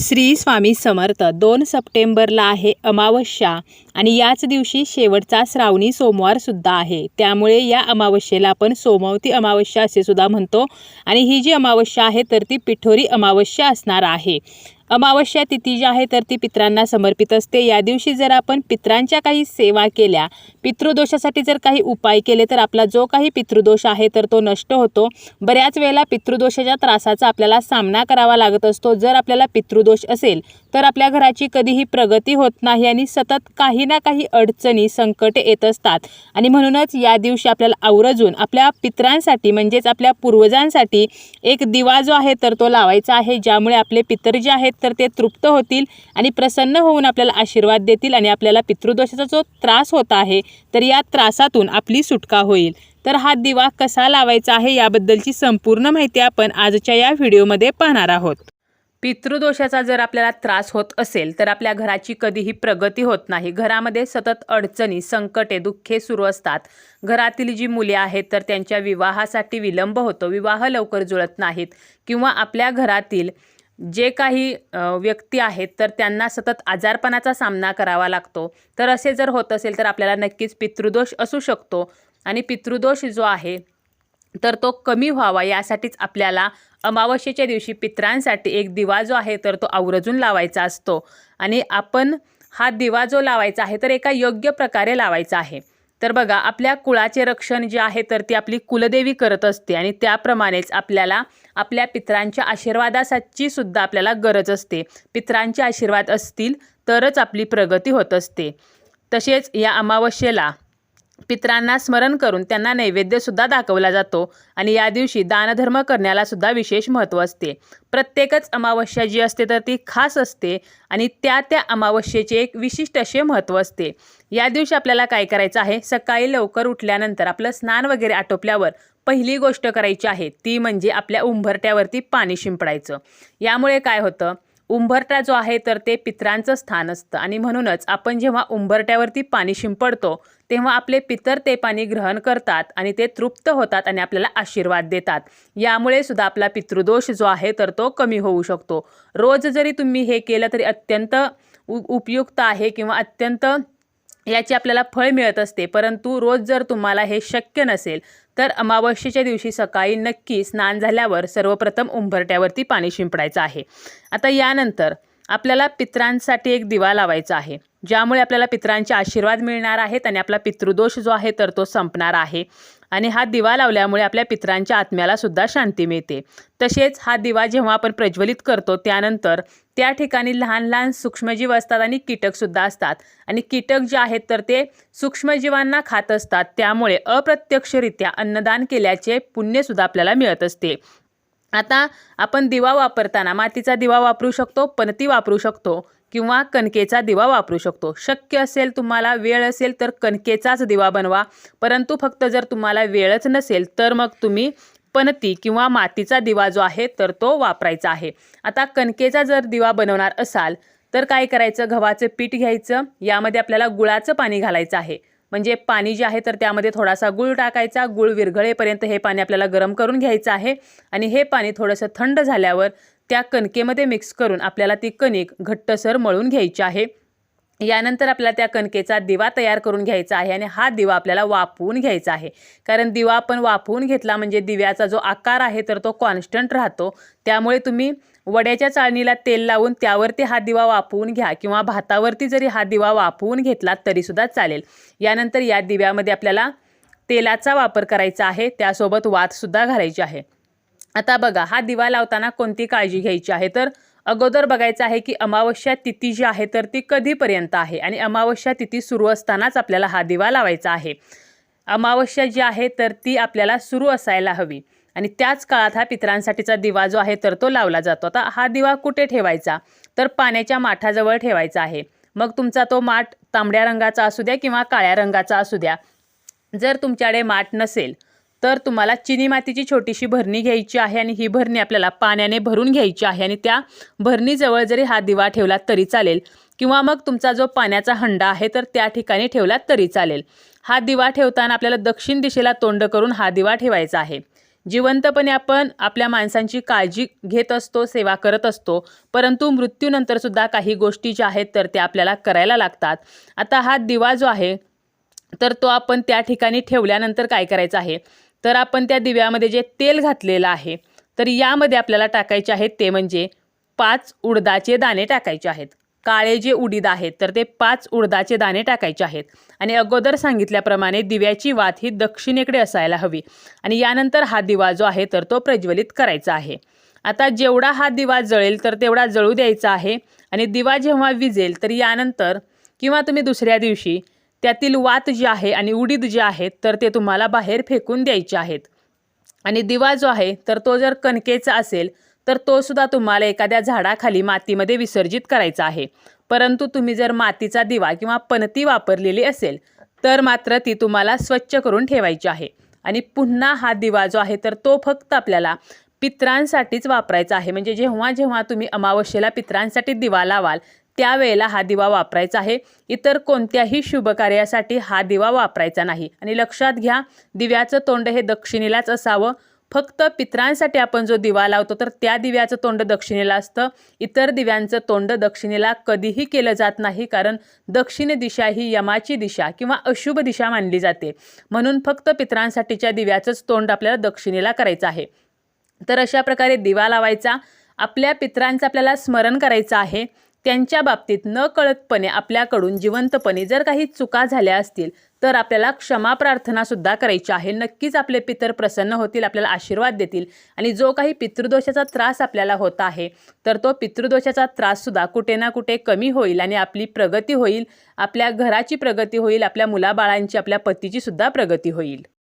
श्री स्वामी समर्थ दोन सप्टेंबरला आहे अमावस्या आणि याच दिवशी शेवटचा श्रावणी सोमवारसुद्धा आहे. त्यामुळे या अमावस्येला आपण सोमवती अमावस्या असे सुद्धा म्हणतो आणि ही जी अमावस्या आहे तर ती पिठोरी अमावस्या असणार आहे. अमावस्या तिथी जी आहे तर ती पित्रांना समर्पित असते. या दिवशी जर आपण पित्रांच्या काही सेवा केल्या पितृदोषासाठी जर काही उपाय केले तर आपला जो काही पितृदोष आहे तर तो नष्ट होतो. बऱ्याच वेळेला पितृदोषाच्या त्रासाचा आपल्याला सामना करावा लागत असतो. जर आपल्याला पितृदोष असेल तर आपल्या घराची कधीही प्रगती होत नाही आणि सतत काही ना काही अडचणी संकटे येत असतात. आणि म्हणूनच या दिवशी आपल्याला आवर्जून आपल्या पितरांसाठी म्हणजेच आपल्या पूर्वजांसाठी एक दिवा जो आहे तर तो लावायचा आहे ज्यामुळे आपले पितर जे आहेत तर ते तृप्त होतील आणि प्रसन्न होऊन आपल्याला आशीर्वाद देतील आणि आपल्याला पितृदोषाचा जो त्रास होत आहे तर या त्रासातून आपली सुटका होईल. तर हा दिवा कसा लावायचा आहे याबद्दलची संपूर्ण माहिती आपण आजच्या या व्हिडिओमध्ये पाहणार आहोत. पितृदोषाचा जर आपल्याला त्रास होत असेल तर आपल्या घराची कधीही प्रगती होत नाही. घरामध्ये सतत अडचणी संकटे दुःखे सुरू असतात. घरातील जी मुले आहेत तर त्यांच्या विवाहासाठी विलंब होतो. विवाह लवकर जुळत नाहीत किंवा आपल्या घरातील जे काही व्यक्ती आहेत तर त्यांना सतत आजारपणाचा सामना करावा लागतो. तर असे जर होत असेल तर आपल्याला नक्कीच पितृदोष असू शकतो. आणि पितृदोष जो आहे तर तो कमी व्हावा. यासाठीच आपल्याला अमावस्येच्या दिवशी पित्रांसाठी एक दिवा जो आहे तर तो आवर्जून लावायचा असतो. आणि आपण हा दिवा जो लावायचा आहे तर एका योग्य प्रकारे लावायचा आहे. तर बघा आपल्या कुळाचे रक्षण जे आहे तर ती आपली कुलदेवी करत असते आणि त्याप्रमाणेच आपल्याला आपल्या पित्रांच्या आशीर्वादासाठी सुद्धा आपल्याला गरज असते. पित्रांचे आशीर्वाद असतील तरच आपली प्रगती होत असते. तसेच या अमावस्येला पित्रांना स्मरण करून त्यांना नैवेद्यसुद्धा दाखवला जातो आणि या दिवशी दानधर्म करण्यालासुद्धा विशेष महत्त्व असते. प्रत्येकच अमावस्या जी असते तर ती खास असते आणि त्या त्या अमावस्येचे एक विशिष्ट असे महत्त्व असते. या दिवशी आपल्याला काय करायचं आहे? सकाळी लवकर उठल्यानंतर आपलं स्नान वगैरे आटोपल्यावर पहिली गोष्ट करायची आहे ती म्हणजे आपल्या उंबरट्यावरती पाणी शिंपडायचं. यामुळे काय होतं? उंबरटा जो आहे तर ते पित्रांचं स्थान असतं. आणि म्हणूनच आपण जेव्हा उंबरट्यावरती पाणी शिंपडतो तेव्हा आपले पितर ते पाणी ग्रहण करतात आणि ते तृप्त होतात आणि आपल्याला आशीर्वाद देतात. यामुळे सुद्धा आपला पितृदोष जो आहे तर तो कमी होऊ शकतो. रोज जरी तुम्ही हे केलं तरी अत्यंत उ उपयुक्त आहे किंवा अत्यंत याची आपल्याला फळ मिळत असते. परंतु रोज जर तुम्हाला हे शक्य नसेल तर अमावस्येच्या दिवशी सकाळी नक्की स्नान झाल्यावर सर्वप्रथम उंबरट्यावरती पाणी शिंपडायचं आहे. आता यानंतर आपल्याला पित्रांसाठी एक दिवा लावायचा आहे. ज्यामुळे आपल्याला पित्रांचे आशीर्वाद मिळणार आहेत आणि आपला पितृदोष जो आहे तर तो संपणार आहे. आणि हा दिवा लावल्यामुळे आपल्या पित्रांच्या आत्म्याला सुद्धा शांती मिळते. तसेच हा दिवा जेव्हा आपण प्रज्वलित करतो त्यानंतर त्या ठिकाणी लहान लहान सूक्ष्मजीव असतात आणि कीटकसुद्धा असतात. आणि कीटक जे आहेत तर ते सूक्ष्मजीवांना खात असतात. त्यामुळे अप्रत्यक्षरित्या अन्नदान केल्याचे पुण्यसुद्धा आपल्याला मिळत असते. आता आपण दिवा वापरताना मातीचा दिवा वापरू शकतो पणती वापरू शकतो किंवा कणकेचा दिवा वापरू शकतो. शक्य असेल तुम्हाला वेळ असेल तर कणकेचाच दिवा बनवा. परंतु फक्त जर तुम्हाला वेळच नसेल तर मग तुम्ही पणती किंवा मातीचा दिवा जो आहे तर तो वापरायचा आहे. आता कणकेचा जर दिवा बनवणार असाल तर काय करायचं? गव्हाचं पीठ घ्यायचं. यामध्ये आपल्याला गुळाचं पाणी घालायचं आहे. म्हणजे पाणी जे आहे तर त्यामध्ये थोडासा गुळ टाकायचा. गुळ विरघळेपर्यंत हे पाणी आपल्याला गरम करून घ्यायचं आहे. आणि हे पाणी थोडंसं थंड झाल्यावर त्या कणकेमध्ये मिक्स करून आपल्याला ती कणिक घट्टसर मळून घ्यायची आहे. यानंतर आपल्याला त्या कणकेचा दिवा तयार करून घ्यायचा आहे आणि हा दिवा आपल्याला वाफवून घ्यायचा आहे. कारण दिवा आपण वाफवून घेतला म्हणजे दिव्याचा जो आकार आहे तर तो कॉन्स्टंट राहतो. त्यामुळे तुम्ही वड्याच्या चाळणीला तेल लावून त्यावरती हा दिवा वापवून घ्या किंवा भातावरती जरी हा दिवा वापवून घेतला तरीसुद्धा चालेल. यानंतर या दिव्यामध्ये आपल्याला तेलाचा वापर करायचा आहे. त्यासोबत वातसुद्धा घालायची आहे. आता बघा हा दिवा लावताना कोणती काळजी घ्यायची आहे? तर अगोदर बघायचं आहे की अमावस्या तिथी जी आहे तर ती कधीपर्यंत आहे? आणि अमावस्या तिथी सुरू असतानाच आपल्याला हा दिवा लावायचा आहे. अमावस्या जी आहे तर ती आपल्याला सुरू असायला हवी. आणि त्याच काळात हा पितरांसाठीचा दिवा जो आहे तर तो लावला जातो. आता हा दिवा कुठे ठेवायचा? तर पाण्याच्या माठाजवळ ठेवायचा आहे. मग तुमचा तो माठ तांबड्या रंगाचा असू द्या किंवा काळ्या रंगाचा असू द्या. जर तुमच्याकडे माठ नसेल तर तुम्हाला चिनी मातीची छोटीशी भरणी घ्यायची आहे आणि ही भरणी आपल्याला पाण्याने भरून घ्यायची आहे आणि त्या भरणीजवळ जरी हा दिवा ठेवला तरी चालेल. किंवा मग तुमचा जो पाण्याचा हंडा आहे तर त्या ठिकाणी ठेवला तरी चालेल. हा दिवा ठेवताना आपल्याला दक्षिण दिशेला तोंड करून हा दिवा ठेवायचा आहे. जिवंतपणे आपण आपल्या माणसांची काळजी घेत असतो सेवा करत असतो परंतु मृत्यूनंतरसुद्धा काही गोष्टी ज्या आहेत तर त्या आपल्याला करायला लागतात. आता हा दिवा जो आहे तर तो आपण त्या ठिकाणी ठेवल्यानंतर काय करायचं आहे? तर आपण त्या दिव्यामध्ये जे तेल घातलेलं आहे तर यामध्ये आपल्याला टाकायचे आहेत ते म्हणजे पाच उडदाचे दाणे टाकायचे आहेत. काळे जे उडीद आहेत तर ते पाच उडदाचे दाणे टाकायचे आहेत. आणि अगोदर सांगितल्याप्रमाणे दिव्याची वात ही दक्षिणेकडे असायला हवी. आणि यानंतर हा दिवा जो आहे तर तो प्रज्वलित करायचा आहे. आता जेवढा हा दिवा जळेल तर तेवढा जळू द्यायचा आहे. आणि दिवा जेव्हा विजेल तर यानंतर किंवा तुम्ही दुसऱ्या दिवशी त्यातील वात जी आहे आणि उडीद जे आहेत तर ते तुम्हाला बाहेर फेकून द्यायचे आहेत. आणि दिवा जो आहे तर तो जर कणकेचा असेल तर तो सुद्धा तुम्हाला एखाद्या झाडाखाली मातीमध्ये विसर्जित करायचा आहे. परंतु तुम्ही जर मातीचा दिवा किंवा पणती वापरलेली असेल तर मात्र ती तुम्हाला स्वच्छ करून ठेवायची आहे. आणि पुन्हा हा दिवा जो आहे तर तो फक्त आपल्याला पित्रांसाठीच वापरायचा आहे. म्हणजे जेव्हा जेव्हा तुम्ही अमावस्येला पित्रांसाठी दिवा लावाल त्यावेळेला हा दिवा वापरायचा आहे. इतर कोणत्याही शुभकार्यासाठी हा दिवा वापरायचा नाही. आणि लक्षात घ्या दिव्याचं तोंड हे दक्षिणेलाच असावं. फक्त पित्रांसाठी आपण जो दिवा लावतो तर त्या दिव्याचं तोंड दक्षिणेला असतं. इतर दिव्यांचं तोंड दक्षिणेला कधीही केलं जात नाही कारण दक्षिण दिशा ही यमाची दिशा किंवा अशुभ दिशा मानली जाते. म्हणून फक्त पित्रांसाठीच्या दिव्याचंच तोंड आपल्याला दक्षिणेला करायचं आहे. तर अशा प्रकारे दिवा लावायचा. आपल्या पित्रांचं आपल्याला स्मरण करायचं आहे. त्यांच्या बाबतीत न कळतपणे आपल्याकडून जिवंतपणे जर काही चुका झाल्या असतील तर आपल्याला क्षमा प्रार्थनासुद्धा करायची आहे. नक्कीच आपले पितर प्रसन्न होतील आपल्याला आशीर्वाद देतील आणि जो काही पितृदोषाचा त्रास आपल्याला होत आहे तर तो पितृदोषाचा त्राससुद्धा कुठे ना कुठे कमी होईल आणि आपली प्रगती होईल आपल्या घराची प्रगती होईल आपल्या मुलाबाळांची आपल्या पतीची सुद्धा प्रगती होईल.